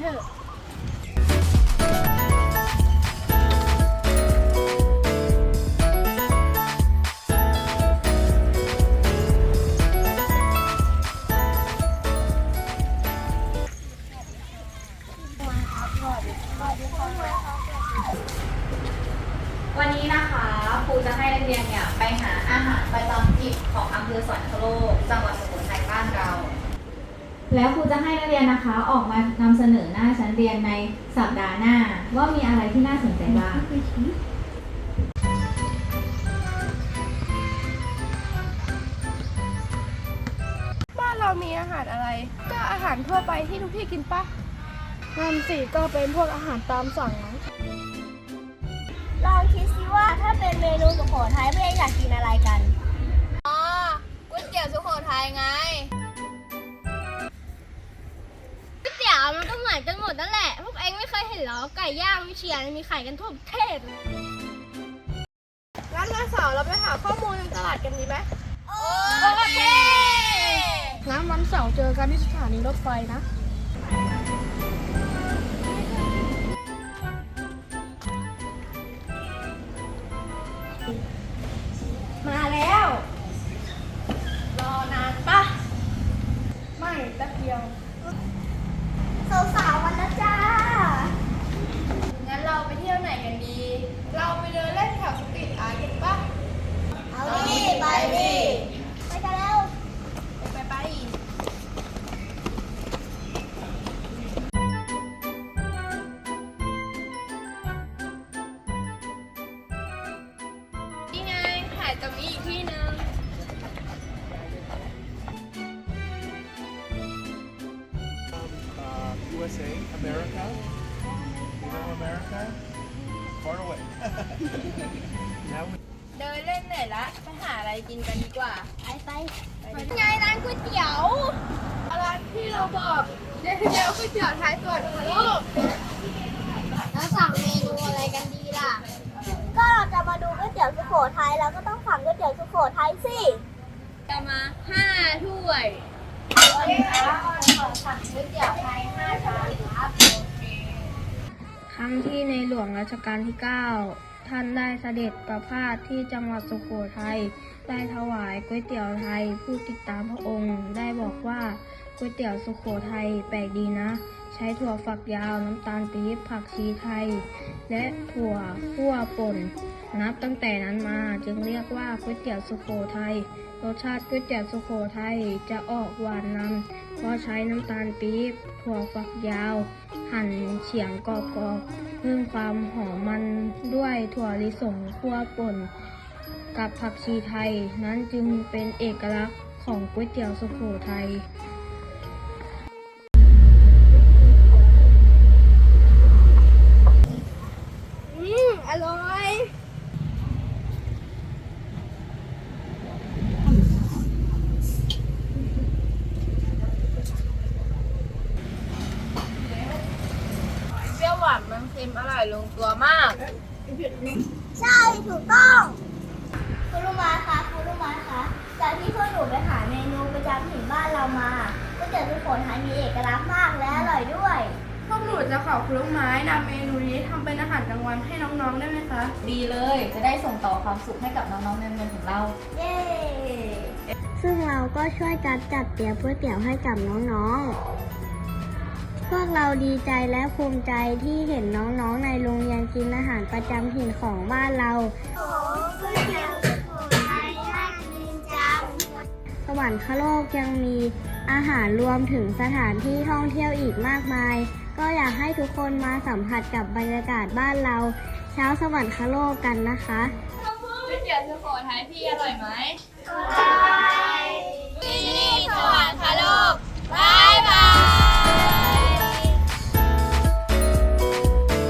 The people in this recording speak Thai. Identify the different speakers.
Speaker 1: เถอะวันนี้นะคะครูจะให้เรียนเนี่ยไปหาอาหารประจำถิ่นของอำเภอสวรทคโลกจังหวัดสุโขทัยบ้านเรา แล้วครูจะให้นักเรียนนะคะออกมานำเสนอหน้าชั้นเรียนในสัปดาห์หน้า ว่ามีอะไรที่น่าสนใจบ้าง
Speaker 2: บ้านเรามีอาหารอะไร ก็อาหารทั่วไปที่ทุกที่กินปะนั่นสิก็เป็นพวกอาหารตามสั่งมั้ง
Speaker 3: ลองคิดสิว่าถ้าเป็นเมนูสุโขทัยเพื่อนอยากกินอะไรกัน
Speaker 2: อ๋อก๋วยเตี๋ยวสุโขทัยไง
Speaker 4: เคยเห็นเหรอ ไก่ย่างวิเชียรมีขายกันทั่วประเทศ
Speaker 2: งั้นวันเสาร์เราไปหาข้อมูลในตลาดกันดีไหม
Speaker 4: โอเค
Speaker 2: งั้นวันเสาร์เจอกันที่สถานีรถไฟนะ
Speaker 3: มาแล้ว
Speaker 2: รอนานปะไม่แป๊บเดียว
Speaker 5: America. You know America? Far away. now we
Speaker 2: เดินเล่นเหนื่อยละไปหาอะไรกินกันดีกว่า
Speaker 3: ไปไป
Speaker 4: ไงร้านก๋วยเตี๋ยว
Speaker 2: ร้านที่เราบอกเดี๋ยวเดี๋ยวก๋วยเตี๋ยวไทยก่อนค่ะลูก
Speaker 4: แล้วสั่งเมนูอะไรกันดีล่ะ
Speaker 3: ก็เราจะมาดูก๋วยเตี๋ยวสุโขทัยเราก็ต้องสั่งก๋วยเตี๋ยวสุโขทัยสิ
Speaker 4: จะมาห้าถ้วย ครั้งที่ในหลวงรัชกาลที่ 9 ท่านได้เสด็จประพาสที่จังหวัดสุโขทัย ได้ถวายก๋วยเตี๋ยวไทย ผู้ติดตามพระองค์ได้บอกว่าก๋วยเตี๋ยวสุโขทัยแปลกดีนะ ใช้ถั่วฝักยาวน้ำตาลปี๊บผักชีไทย และถั่วคั่วป่น นับตั้งแต่นั้นมาจึงเรียกว่าก๋วยเตี๋ยวสุโขทัย รสชาติก๋วยเตี๋ยวสุโขทัยจะออกหวานนำเพราะใช้น้ำตาลปี๊บถั่วฝักยาว หั่นเฉียงกรอบๆเพิ่มความหอมมันด้วยถั่วลิสงคั่วป่น กับผักชีไทยนั้นจึงเป็นเอกลักษณ์ของก๋วยเตี๋ยวสุโขทัย
Speaker 2: อืมอร่อย เปรี้ยวหวาน มันเค็มอร่อยลงตัวมาก
Speaker 3: ใช่ถูกต้องคุณลุงมาคะคุณลุงมาคะจากที่พวกหนูไปหาเมนูประจำถิ่นบ้านเรามาก๋วยเตี๋ยวสุโขทัยมีเอกลักษณ์มากและอร่อยด้วย
Speaker 2: พวกหนูจะขอคุณลูกไม้นำเมนูนี้ทำเป็นอาหารกลางวันให้น้องๆได้ไหมคะ
Speaker 1: ดีเลย จะได้ส่งต่อความสุขให้กับน้องๆในโรงเรียนของเรา
Speaker 3: เย้
Speaker 4: ซึ่งเราก็ช่วยกันจัดเตรียมก๋วยเตี๋ยวให้กับน้องๆ พวกเราดีใจและภูมิใจที่เห็นน้องๆ ในโรงเรียนกินอาหารประจำถิ่นของบ้านเรา
Speaker 3: โอ้ก๋วยเตี๋ยวสุโขทัยน่ากินจัง
Speaker 4: สวรรคโลกยังมีอาหารรวมถึงสถานที่ท่องเที่ยวอีกมากมาย ก็อยากให้ทุกคนมาสัมผัสกับบรรยากาศบ้านเรา เช้าสวรรคโลกกันนะคะ
Speaker 2: ก๋วยเตี๋ยวสุโขทัยพี่อร่อยไหม